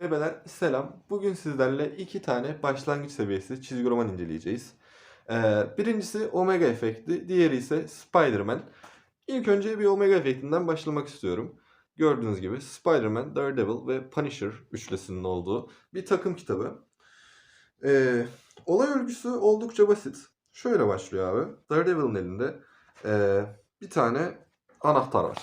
Bebeler selam. Bugün sizlerle iki tane başlangıç seviyesi çizgi roman inceleyeceğiz. Ee, birincisi Omega efekti, diğeri ise Spider-Man. İlk önce bir Omega efektinden başlamak istiyorum. Gördüğünüz gibi Spider-Man, Daredevil ve Punisher üçlüsünün olduğu bir takım kitabı. Ee, olay örgüsü oldukça basit. Şöyle başlıyor abi. Daredevil'ın elinde ee, bir tane anahtar var.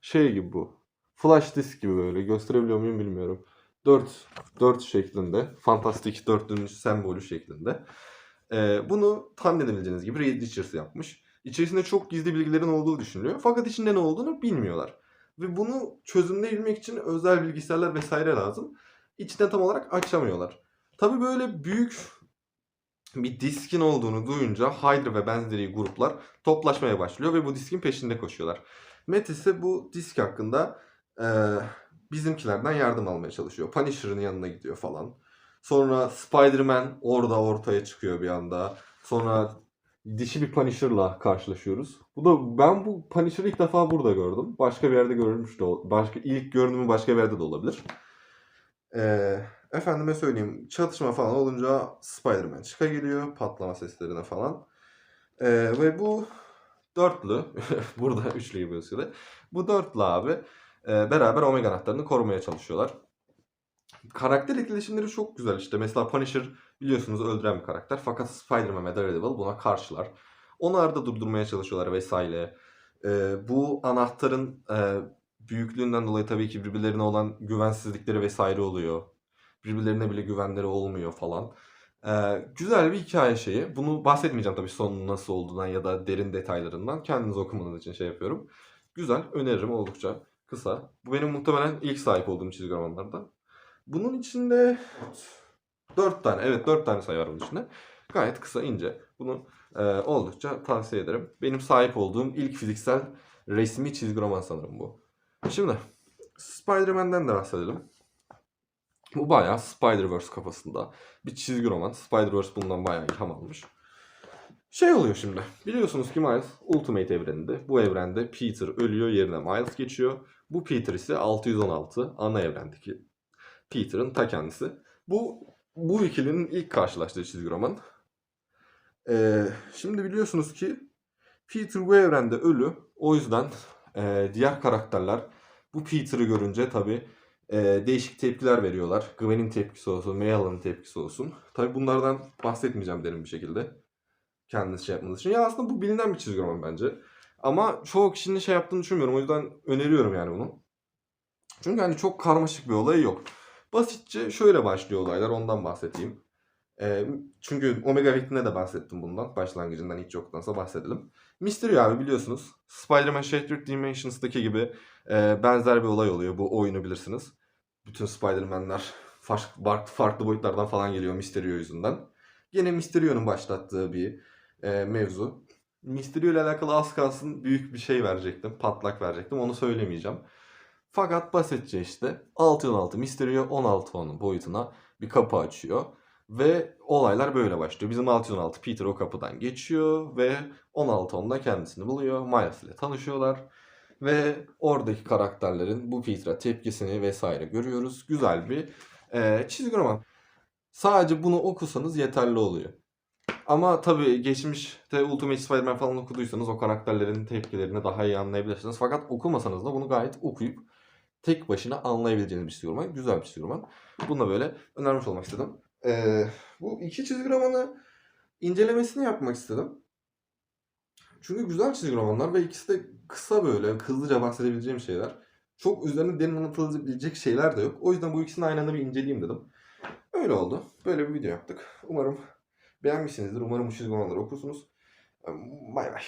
Şey gibi bu. Flash disk gibi böyle gösterebiliyor muyum bilmiyorum. 4 4 şeklinde, fantastik dörtlünün sembolü şeklinde. Ee, bunu tahmin edebileceğiniz gibi Reed Richards yapmış. İçerisinde çok gizli bilgilerin olduğu düşünülüyor. Fakat içinde ne olduğunu bilmiyorlar. Ve bunu çözümleyebilmek için özel bilgisayarlar vesaire lazım. İçinden tam olarak açamıyorlar. Tabii böyle büyük bir diskin olduğunu duyunca Hydra ve benzeri gruplar toplaşmaya başlıyor ve bu diskin peşinde koşuyorlar. Matt ise bu disk hakkında e, bizimkilerden yardım almaya çalışıyor. Punisher'ın yanına gidiyor falan. Sonra Spider-Man orada ortaya çıkıyor bir anda. Sonra dişi bir Punisher'la karşılaşıyoruz. Bu da ben bu Punisher'ı ilk defa burada gördüm. Başka bir yerde görülmüş de başka ilk görünümü başka bir yerde de olabilir. Ee, efendime söyleyeyim çatışma falan olunca Spider-Man çıka geliyor patlama seslerine falan. Ee, ve bu dörtlü burada üçlü gibi gözüküyor. Bu dörtlü abi beraber Omega anahtarını korumaya çalışıyorlar. Karakter etkileşimleri çok güzel işte. Mesela Punisher biliyorsunuz öldüren bir karakter. Fakat Spider-Man ve Daredevil buna karşılar. Onları da durdurmaya çalışıyorlar vesaire. Ee, bu anahtarın e, büyüklüğünden dolayı tabii ki birbirlerine olan güvensizlikleri vesaire oluyor. Birbirlerine bile güvenleri olmuyor falan. Ee, güzel bir hikaye şeyi. Bunu bahsetmeyeceğim tabii sonunun nasıl olduğundan ya da derin detaylarından. Kendiniz okumanız için şey yapıyorum. Güzel, öneririm oldukça kısa. Bu benim muhtemelen ilk sahip olduğum çizgi romanlardan. Bunun içinde 4 tane, evet 4 tane sayı var bunun içinde. Gayet kısa, ince. Bunu e, oldukça tavsiye ederim. Benim sahip olduğum ilk fiziksel resmi çizgi roman sanırım bu. Şimdi Spider-Man'den de bahsedelim. Bu bayağı Spider-Verse kafasında bir çizgi roman. Spider-Verse bundan bayağı ilham almış. Şey oluyor şimdi. Biliyorsunuz ki Miles Ultimate evreninde. Bu evrende Peter ölüyor yerine Miles geçiyor. Bu Peter ise 616 ana evrendeki Peter'ın ta kendisi. Bu bu ikilinin ilk karşılaştığı çizgi roman. Ee, şimdi biliyorsunuz ki Peter bu evrende ölü. O yüzden e, diğer karakterler bu Peter'ı görünce tabii e, değişik tepkiler veriyorlar. Gwen'in tepkisi olsun, Mayhal'ın tepkisi olsun. Tabii bunlardan bahsetmeyeceğim derin bir şekilde. Kendiniz şey yapmanız için. Ya aslında bu bilinen bir çizgi roman bence. Ama çoğu kişinin şey yaptığını düşünmüyorum. O yüzden öneriyorum yani bunu. Çünkü hani çok karmaşık bir olayı yok. Basitçe şöyle başlıyor olaylar ondan bahsedeyim. Ee, çünkü Omega Efekti'nde de bahsettim bundan. Başlangıcından hiç yoktansa bahsedelim. Mysterio abi biliyorsunuz. Spider-Man Shattered Dimensions'daki gibi e, benzer bir olay oluyor. Bu oyunu bilirsiniz. Bütün Spider-Man'ler farklı, farklı boyutlardan falan geliyor Mysterio yüzünden. Yine Mysterio'nun başlattığı bir e, mevzu. Mysterio ile alakalı az kalsın büyük bir şey verecektim. Patlak verecektim. Onu söylemeyeceğim. Fakat basitçe işte 616 Mysterio 16 onun boyutuna bir kapı açıyor. Ve olaylar böyle başlıyor. Bizim 616 Peter o kapıdan geçiyor ve 16 onda kendisini buluyor. Miles ile tanışıyorlar. Ve oradaki karakterlerin bu Peter'a tepkisini vesaire görüyoruz. Güzel bir e, çizgi roman. Sadece bunu okusanız yeterli oluyor. Ama tabii geçmişte Ultimate Spider-Man falan okuduysanız o karakterlerin tepkilerini daha iyi anlayabilirsiniz. Fakat okumasanız da bunu gayet okuyup tek başına anlayabileceğiniz bir çizgi. Güzel bir çizgi roman. Bunu da böyle önermiş olmak istedim. Ee, bu iki çizgi romanı incelemesini yapmak istedim. Çünkü güzel çizgi romanlar ve ikisi de kısa böyle hızlıca bahsedebileceğim şeyler. Çok üzerine derin anlatılabilecek şeyler de yok. O yüzden bu ikisini aynı anda bir inceleyeyim dedim. Öyle oldu. Böyle bir video yaptık. Umarım beğenmişsinizdir. Umarım bu çizgi romanları okursunuz. Bay bay.